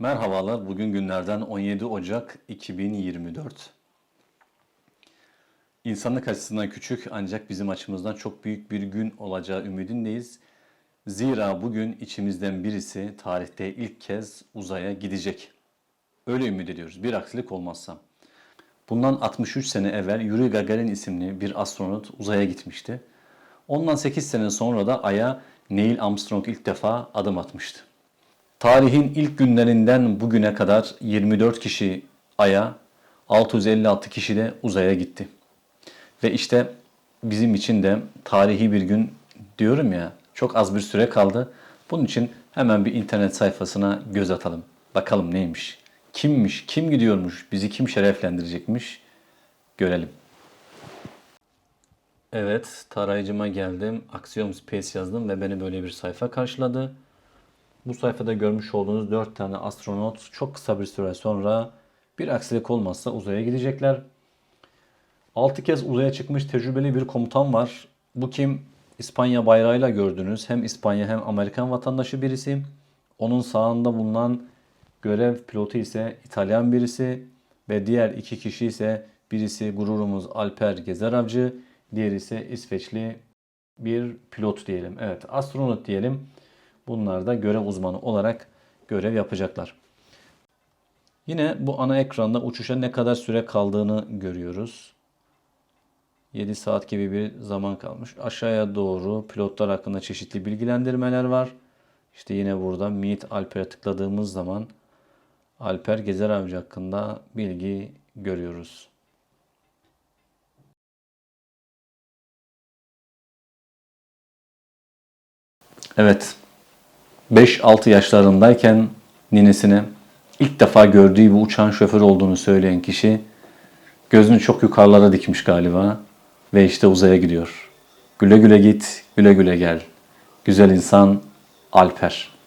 Merhabalar, bugün günlerden 17 Ocak 2024. İnsanlık açısından küçük ancak bizim açımızdan çok büyük bir gün olacağı ümidindeyiz. Zira bugün içimizden birisi tarihte ilk kez uzaya gidecek. Öyle ümit ediyoruz bir aksilik olmazsa. Bundan 63 sene evvel Yuri Gagarin isimli bir astronot uzaya gitmişti. Ondan 8 sene sonra da Ay'a Neil Armstrong ilk defa adım atmıştı. Tarihin ilk günlerinden bugüne kadar 24 kişi Ay'a, 656 kişi de uzaya gitti. Ve işte bizim için de tarihi bir gün diyorum ya, çok az bir süre kaldı. Bunun için hemen bir internet sayfasına göz atalım. Bakalım neymiş, kimmiş, kim gidiyormuş, bizi kim şereflendirecekmiş görelim. Evet, tarayıcıma geldim. Axiom Space yazdım ve beni böyle bir sayfa karşıladı. Bu sayfada görmüş olduğunuz 4 tane astronot çok kısa bir süre sonra bir aksilik olmazsa uzaya gidecekler. 6 kez uzaya çıkmış tecrübeli bir komutan var. Bu kim? İspanya bayrağıyla gördünüz. Hem İspanya hem Amerikan vatandaşı birisi. Onun sağında bulunan görev pilotu ise İtalyan birisi ve diğer iki kişi ise birisi gururumuz Alper Gezer Avcı, diğeri ise İsveçli bir pilot diyelim. Evet, astronot diyelim. Bunlar da görev uzmanı olarak görev yapacaklar. Yine bu ana ekranda uçuşa ne kadar süre kaldığını görüyoruz. 7 saat gibi bir zaman kalmış. Aşağıya doğru pilotlar hakkında çeşitli bilgilendirmeler var. İşte yine burada Meet Alper'e tıkladığımız zaman Alper Gezer Avcı hakkında bilgi görüyoruz. Evet, 5-6 yaşlarındayken ninesine ilk defa gördüğü bir uçağın şoförü olduğunu söyleyen kişi gözünü çok yukarılara dikmiş galiba ve işte uzaya gidiyor. Güle güle git, güle güle gel. Güzel insan Alper.